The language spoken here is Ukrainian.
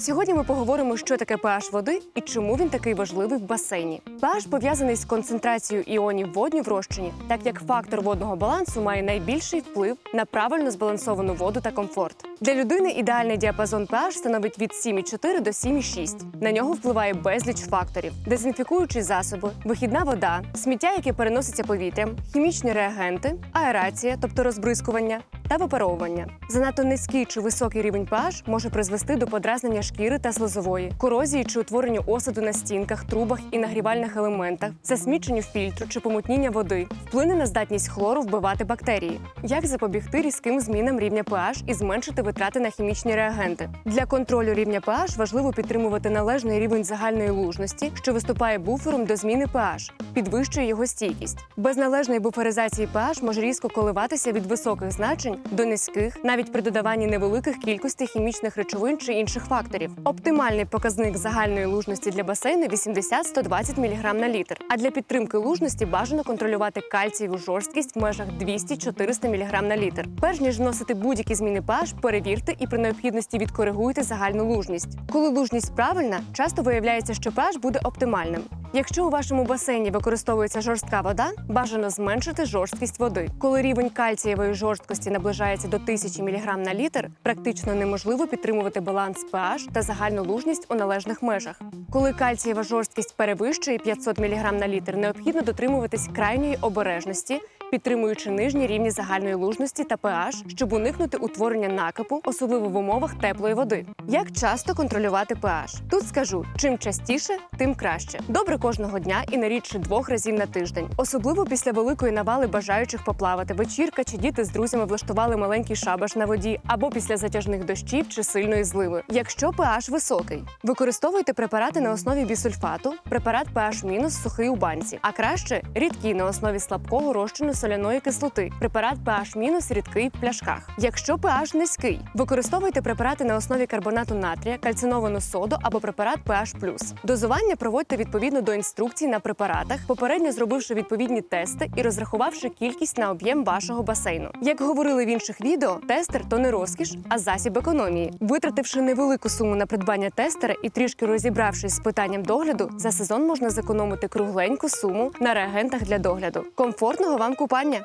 Сьогодні ми поговоримо, що таке pH води і чому він такий важливий в басейні. pH пов'язаний з концентрацією іонів водню в розчині, так як фактор водного балансу має найбільший вплив на правильно збалансовану воду та комфорт. Для людини ідеальний діапазон pH становить від 7,4 до 7,6. На нього впливає безліч факторів: дезінфікуючі засоби, вихідна вода, сміття, яке переноситься повітрям, хімічні реагенти, аерація, тобто розбризкування, та випаровування. Занадто низький чи високий рівень pH може призвести до подразнення шкіри та слизової, корозії чи утворенню осаду на стінках, трубах і нагрівальних елементах, засміченню фільтру чи помутніння води, вплине на здатність хлору вбивати бактерії. Як запобігти різким змінам рівня pH і зменшити витрати на хімічні реагенти? Для контролю рівня pH важливо підтримувати належний рівень загальної лужності, що виступає буфером до зміни pH, підвищує його стійкість. Без належної буферизації pH може різко коливатися від високих значень до низьких, навіть при додаванні невеликих кількостей хімічних речовин чи інших факторів. Оптимальний показник загальної лужності для басейну 80-120 мг на літр. А для підтримки лужності бажано контролювати кальцієву жорсткість в межах 200-400 мг на літр. Перш ніж вносити будь-які зміни pH, перевірте і при необхідності відкоригуйте загальну лужність. Коли лужність правильна, часто виявляється, що pH буде оптимальним. Якщо у вашому басейні використовується жорстка вода, бажано зменшити жорсткість води. Коли рівень кальцієвої жорсткості наближається до 1000 мг на літр, практично неможливо підтримувати баланс pH та загальну лужність у належних межах. Коли кальцієва жорсткість перевищує 500 мг на літр, необхідно дотримуватись крайньої обережності, підтримуючи нижні рівні загальної лужності та pH, щоб уникнути утворення накипу, особливо в умовах теплої води. Як часто контролювати pH? Тут скажу: чим частіше, тим краще. Добре кожного дня і не рідше двох разів на тиждень, особливо після великої навали бажаючих поплавати, вечірка чи діти з друзями влаштували маленький шабаш на воді, або після затяжних дощів чи сильної зливи. Якщо pH високий, використовуйте препарати на основі бісульфату, препарат pH мінус сухий у банці, а краще рідкі на основі слабкого розчину соляної кислоти, препарат pH мінус рідкий в пляшках. Якщо pH низький, використовуйте препарати на основі карбонату натрія, кальциновану соду або препарат pH+. Дозування проводьте відповідно до інструкцій на препаратах, попередньо зробивши відповідні тести і розрахувавши кількість на об'єм вашого басейну. Як говорили в інших відео, тестер то не розкіш, а засіб економії. Витративши невелику суму на придбання тестера і трішки розібравшись з питанням догляду, за сезон можна зекономити кругленьку суму на реагентах для догляду. Комфортного вам купання!